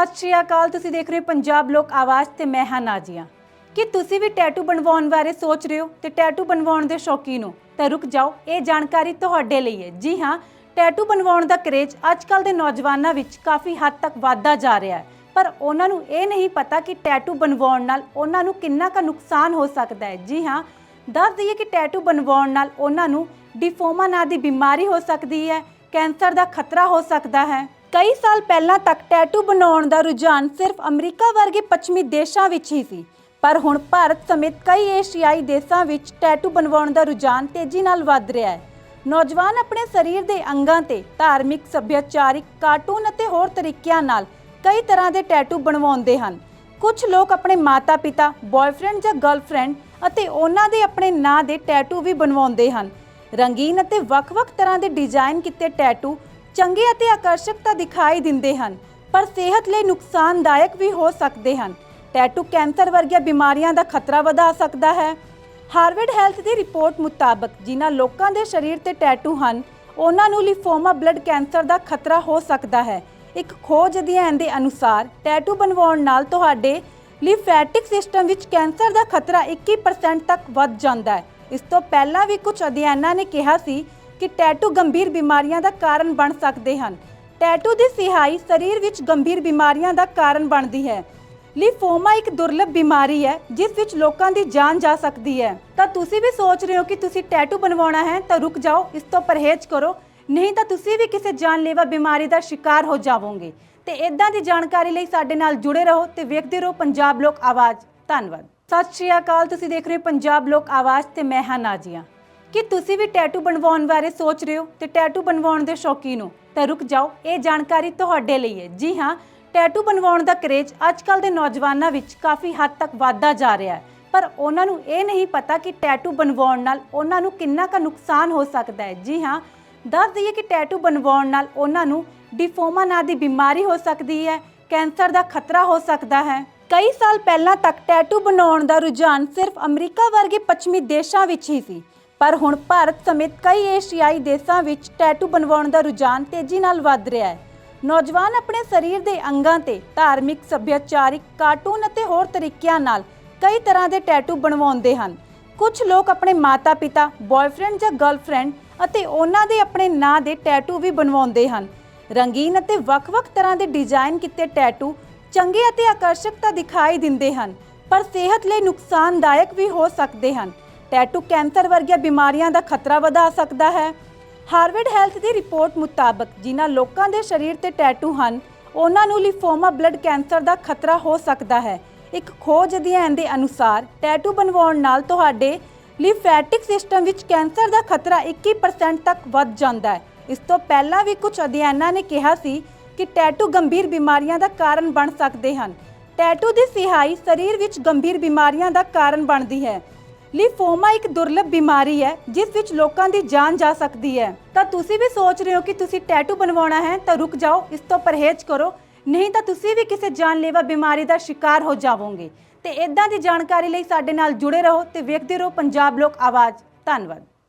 ਸਤਿ ਸ਼੍ਰੀ ਅਕਾਲ, ਤੁਸੀਂ ਦੇਖ ਰਹੇ ਹੋ ਪੰਜਾਬ ਲੋਕ ਆਵਾਜ਼ ਤੇ ਮੈਂ ਹਾਂ ਨਾਜੀਆ। ਕੀ ਤੁਸੀਂ ਵੀ ਟੈਟੂ ਬਣਵਾਉਣ ਬਾਰੇ ਸੋਚ ਰਹੇ ਹੋ ਤੇ ਟੈਟੂ ਬਣਵਾਉਣ ਦੇ ਸ਼ੌਕੀਨ ਹੋ? ਤਾਂ ਰੁਕ ਜਾਓ, ਇਹ ਜਾਣਕਾਰੀ ਤੁਹਾਡੇ ਲਈ ਹੈ। ਜੀ ਹਾਂ, ਟੈਟੂ ਬਣਵਾਉਣ ਦਾ ਕਰੇਜ ਅੱਜਕੱਲ ਦੇ ਨੌਜਵਾਨਾਂ ਵਿੱਚ ਕਾਫੀ ਹੱਦ ਤੱਕ ਵਾਧਾ ਜਾ ਰਿਹਾ ਹੈ। ਪਰ ਉਹਨਾਂ ਨੂੰ ਇਹ ਨਹੀਂ ਪਤਾ ਕਿ ਟੈਟੂ ਬਣਵਾਉਣ ਨਾਲ ਉਹਨਾਂ ਨੂੰ ਕਿੰਨਾ ਕੁ ਨੁਕਸਾਨ ਹੋ ਸਕਦਾ ਹੈ। ਜੀ ਹਾਂ, ਦੱਸ ਦਈਏ ਕਿ ਟੈਟੂ ਬਣਵਾਉਣ ਨਾਲ ਉਹਨਾਂ ਨੂੰ ਡਿਫੋਮਾ ਨਾਂ ਦੀ ਬਿਮਾਰੀ ਹੋ ਸਕਦੀ ਹੈ, ਕੈਂਸਰ ਦਾ ਖਤਰਾ ਹੋ ਸਕਦਾ ਹੈ। ਕਈ ਸਾਲ ਪਹਿਲਾਂ ਤੱਕ ਟੈਟੂ ਬਣਾਉਣ ਦਾ ਰੁਝਾਨ ਸਿਰਫ ਅਮਰੀਕਾ ਵਰਗੇ ਪੱਛਮੀ ਦੇਸ਼ਾਂ ਵਿੱਚ ਹੀ ਸੀ। ਪਰ ਹੁਣ ਭਾਰਤ ਸਮੇਤ ਕਈ ਏਸ਼ੀਆਈ ਦੇਸ਼ਾਂ ਵਿੱਚ ਟੈਟੂ ਬਣਵਾਉਣ ਦਾ ਰੁਝਾਨ ਤੇਜ਼ੀ ਨਾਲ ਵੱਧ ਰਿਹਾ ਹੈ। ਨੌਜਵਾਨ ਆਪਣੇ ਸਰੀਰ ਦੇ ਅੰਗਾਂ ਤੇ ਧਾਰਮਿਕ ਸੱਭਿਆਚਾਰਿਕ ਕਾਰਟੂਨ ਅਤੇ ਹੋਰ ਤਰੀਕਿਆਂ ਨਾਲ ਕਈ ਤਰ੍ਹਾਂ ਦੇ ਟੈਟੂ ਬਣਵਾਉਂਦੇ ਹਨ। ਕੁਝ ਲੋਕ ਆਪਣੇ ਮਾਤਾ-ਪਿਤਾ, ਬॉयਫ੍ਰੈਂਡ ਜਾਂ ਗਰਲਫ੍ਰੈਂਡ ਅਤੇ ਉਹਨਾਂ ਦੇ ਆਪਣੇ ਨਾਂ ਦੇ ਟੈਟੂ ਵੀ ਬਣਵਾਉਂਦੇ ਹਨ। ਰੰਗੀਨ ਅਤੇ ਵੱਖ-ਵੱਖ ਤਰ੍ਹਾਂ ਦੇ ਡਿਜ਼ਾਈਨ ਕੀਤੇ ਟੈਟੂ ਚੰਗੇ ਅਤੇ ਆਕਰਸ਼ਕ ਤਾਂ ਦਿਖਾਈ ਦਿੰਦੇ ਹਨ, ਪਰ ਸਿਹਤ ਲਈ ਨੁਕਸਾਨਦਾਇਕ ਵੀ ਹੋ ਸਕਦੇ ਹਨ। ਟੈਟੂ ਕੈਂਸਰ ਵਰਗੀਆਂ ਬਿਮਾਰੀਆਂ ਦਾ ਖਤਰਾ ਵਧਾ ਸਕਦਾ ਹੈ। ਹਾਰਵਰਡ ਹੈਲਥ ਦੀ ਰਿਪੋਰਟ ਮੁਤਾਬਕ, ਜਿਨ੍ਹਾਂ ਲੋਕਾਂ ਦੇ ਸਰੀਰ ਤੇ ਟੈਟੂ ਹਨ, ਉਹਨਾਂ ਨੂੰ ਲਿਫੋਮਾ ਬਲੱਡ ਕੈਂਸਰ ਦਾ ਖਤਰਾ ਹੋ ਸਕਦਾ ਹੈ। ਇੱਕ ਖੋਜ ਅਧਿਐਨ ਦੇ ਅਨੁਸਾਰ, ਟੈਟੂ ਬਣਵਾਉਣ ਨਾਲ ਤੁਹਾਡੇ ਲਿਫੈਟਿਕ ਸਿਸਟਮ ਵਿੱਚ ਕੈਂਸਰ ਦਾ ਖਤਰਾ 21% ਤੱਕ ਵੱਧ ਜਾਂਦਾ ਹੈ। ਇਸ ਤੋਂ ਪਹਿਲਾਂ ਵੀ ਕੁਝ ਅਧਿਐਨਾਂ ਨੇ ਕਿਹਾ ਸੀ ਕਿ ਟੈਟੂ ਗੰਭੀਰ ਬਿਮਾਰੀਆਂ ਦਾ ਕਾਰਨ ਬਣ ਸਕਦੇ ਹਨ। ਟੈਟੂ ਦੀ ਸਿਹਾਈ ਸਰੀਰ ਵਿੱਚ ਗੰਭੀਰ ਬਿਮਾਰੀਆਂ ਦਾ ਕਾਰਨ ਬਣਦੀ ਹੈ। ਲਿਫੋਮਾ ਇੱਕ ਦੁਰਲੱਭ ਬਿਮਾਰੀ ਹੈ, ਜਿਸ ਵਿੱਚ ਲੋਕਾਂ ਦੀ ਜਾਨ ਜਾ ਸਕਦੀ ਹੈ। ਤਾਂ ਤੁਸੀਂ ਵੀ ਸੋਚ ਰਹੇ ਹੋ ਕਿ ਤੁਸੀਂ ਟੈਟੂ ਬਣਵਾਉਣਾ ਹੈ, ਤਾਂ ਰੁਕ ਜਾਓ, ਇਸ ਤੋਂ ਪਰਹੇਜ਼ ਕਰੋ। ਨਹੀਂ ਤਾਂ ਤੁਸੀਂ ਵੀ ਕਿਸੇ ਜਾਨਲੇਵਾ ਬਿਮਾਰੀ ਦਾ ਸ਼ਿਕਾਰ ਹੋ ਜਾਵੋਗੇ। ਤੇ ਇਦਾਂ ਦੀ ਜਾਣਕਾਰੀ ਲਈ ਸਾਡੇ ਨਾਲ ਜੁੜੇ ਰਹੋ ਤੇ ਵੇਖਦੇ ਰਹੋ ਪੰਜਾਬ ਲੋਕ ਆਵਾਜ਼। ਧੰਨਵਾਦ। ਸਤਿ ਸ਼੍ਰੀ ਅਕਾਲ, ਤੁਸੀਂ ਦੇਖ ਰਹੇ ਹੋ ਪੰਜਾਬ ਲੋਕ ਆਵਾਜ਼ ਤੇ ਮੈਂ ਹਾਂ ਨਾਜੀਆ। ਕੀ ਤੁਸੀਂ ਵੀ ਟੈਟੂ ਬਣਵਾਉਣ ਬਾਰੇ ਸੋਚ ਰਹੇ ਹੋ ਤੇ ਟੈਟੂ ਬਣਵਾਉਣ ਦੇ ਸ਼ੌਕੀਨ ਹੋ? ਤਾਂ ਰੁਕ ਜਾਓ, ਇਹ ਜਾਣਕਾਰੀ ਤੁਹਾਡੇ ਲਈ ਹੈ। ਜੀ ਹਾਂ, ਟੈਟੂ ਬਣਵਾਉਣ ਦਾ ਕਰੇਜ ਅੱਜਕੱਲ ਦੇ ਨੌਜਵਾਨਾਂ ਵਿੱਚ ਕਾਫੀ ਹੱਦ ਤੱਕ ਵਾਧਾ ਜਾ ਰਿਹਾ ਹੈ। ਪਰ ਉਹਨਾਂ ਨੂੰ ਇਹ ਨਹੀਂ ਪਤਾ ਕਿ ਟੈਟੂ ਬਣਵਾਉਣ ਨਾਲ ਉਹਨਾਂ ਨੂੰ ਕਿੰਨਾ ਕੁ ਨੁਕਸਾਨ ਹੋ ਸਕਦਾ ਹੈ। ਜੀ ਹਾਂ, ਦੱਸ ਦਈਏ ਕਿ ਟੈਟੂ ਬਣਵਾਉਣ ਨਾਲ ਉਹਨਾਂ ਨੂੰ ਡਿਫੋਮਾ ਨਾਂ ਦੀ ਬਿਮਾਰੀ ਹੋ ਸਕਦੀ ਹੈ, ਕੈਂਸਰ ਦਾ ਖਤਰਾ ਹੋ ਸਕਦਾ ਹੈ। ਕਈ ਸਾਲ ਪਹਿਲਾਂ ਤੱਕ ਟੈਟੂ ਬਣਾਉਣ ਦਾ ਰੁਝਾਨ ਸਿਰਫ ਅਮਰੀਕਾ ਵਰਗੇ ਪੱਛਮੀ ਦੇਸ਼ਾਂ ਵਿੱਚ ਹੀ ਸੀ। ਪਰ ਹੁਣ ਭਾਰਤ ਸਮੇਤ ਕਈ ਏਸ਼ੀਆਈ ਦੇਸ਼ਾਂ ਵਿੱਚ ਟੈਟੂ ਬਣਵਾਉਣ ਦਾ ਰੁਝਾਨ ਤੇਜ਼ੀ ਨਾਲ ਵੱਧ ਰਿਹਾ ਹੈ। ਨੌਜਵਾਨ ਆਪਣੇ ਸਰੀਰ ਦੇ ਅੰਗਾਂ ਤੇ ਧਾਰਮਿਕ ਸੱਭਿਆਚਾਰਿਕ ਕਾਰਟੂਨ ਅਤੇ ਹੋਰ ਤਰੀਕਿਆਂ ਨਾਲ ਕਈ ਤਰ੍ਹਾਂ ਦੇ ਟੈਟੂ ਬਣਵਾਉਂਦੇ ਹਨ। ਕੁਝ ਲੋਕ ਆਪਣੇ ਮਾਤਾ-ਪਿਤਾ, ਬॉयਫ੍ਰੈਂਡ ਜਾਂ ਗਰਲਫ੍ਰੈਂਡ ਅਤੇ ਉਹਨਾਂ ਦੇ ਆਪਣੇ ਨਾਂ ਦੇ ਟੈਟੂ ਵੀ ਬਣਵਾਉਂਦੇ ਹਨ। ਰੰਗੀਨ ਅਤੇ ਵੱਖ-ਵੱਖ ਤਰ੍ਹਾਂ ਦੇ ਡਿਜ਼ਾਈਨ ਕੀਤੇ ਟੈਟੂ ਚੰਗੇ ਅਤੇ ਆਕਰਸ਼ਕ ਤਾਂ ਦਿਖਾਈ ਦਿੰਦੇ ਹਨ ਪਰ ਸਿਹਤ ਲਈ ਨੁਕਸਾਨਦਾਇਕ ਵੀ ਹੋ ਸਕਦੇ ਹਨ। ਟੈਟੂ ਕੈਂਸਰ ਵਰਗੀਆਂ ਬਿਮਾਰੀਆਂ ਦਾ ਖਤਰਾ ਵਧਾ ਸਕਦਾ ਹੈ। ਹਾਰਵਰਡ ਹੈਲਥ ਦੀ ਰਿਪੋਰਟ ਮੁਤਾਬਕ ਜਿਨ੍ਹਾਂ ਲੋਕਾਂ ਦੇ ਸਰੀਰ ਤੇ ਟੈਟੂ ਹਨ, ਉਹਨਾਂ ਨੂੰ ਲਿਫੋਮਾ ਬਲੱਡ ਕੈਂਸਰ ਦਾ ਖਤਰਾ ਹੋ ਸਕਦਾ ਹੈ। ਇੱਕ ਖੋਜ ਅਧਿਐਨ ਦੇ ਅਨੁਸਾਰ ਟੈਟੂ ਬਣਵਾਉਣ ਨਾਲ ਤੁਹਾਡੇ ਲਿਫੈਟਿਕ ਸਿਸਟਮ ਵਿੱਚ ਕੈਂਸਰ ਦਾ ਖਤਰਾ 21% ਤੱਕ ਵੱਧ ਜਾਂਦਾ ਹੈ। ਇਸ ਤੋਂ ਪਹਿਲਾਂ ਵੀ ਕੁਝ ਅਧਿਐਨਾਂ ਨੇ ਕਿਹਾ ਸੀ ਕਿ ਟੈਟੂ ਗੰਭੀਰ ਬਿਮਾਰੀਆਂ ਦਾ ਕਾਰਨ ਬਣ ਸਕਦੇ ਹਨ। ਟੈਟੂ ਦੀ ਸਿਹਾਈ ਸਰੀਰ ਵਿੱਚ ਗੰਭੀਰ ਬਿਮਾਰੀਆਂ ਦਾ ਕਾਰਨ ਬਣਦੀ ਹੈ। ਲਿਫੋਮਾ ਇੱਕ ਦੁਰਲੱਭ ਬਿਮਾਰੀ ਹੈ, ਜਿਸ ਵਿੱਚ ਲੋਕਾਂ ਦੀ ਜਾਨ ਜਾ ਸਕਦੀ ਹੈ। ਤਾਂ ਤੁਸੀਂ ਵੀ ਸੋਚ ਰਹੇ ਹੋ ਕਿ ਤੁਸੀਂ ਟੈਟੂ ਬਣਵਾਉਣਾ ਹੈ, ਤਾਂ ਰੁਕ ਜਾਓ, ਇਸ ਤੋਂ ਪਰਹੇਜ਼ ਕਰੋ। ਨਹੀਂ ਤਾਂ ਤੁਸੀਂ ਵੀ ਕਿਸੇ ਜਾਨਲੇਵਾ ਬਿਮਾਰੀ ਦਾ ਸ਼ਿਕਾਰ ਹੋ ਜਾਵੋਗੇ। ਤੇ ਇਦਾਂ ਦੀ ਜਾਣਕਾਰੀ ਲਈ ਸਾਡੇ ਨਾਲ ਜੁੜੇ ਰਹੋ ਤੇ ਵੇਖਦੇ ਰਹੋ ਪੰਜਾਬ ਲੋਕ ਆਵਾਜ਼। ਧੰਨਵਾਦ।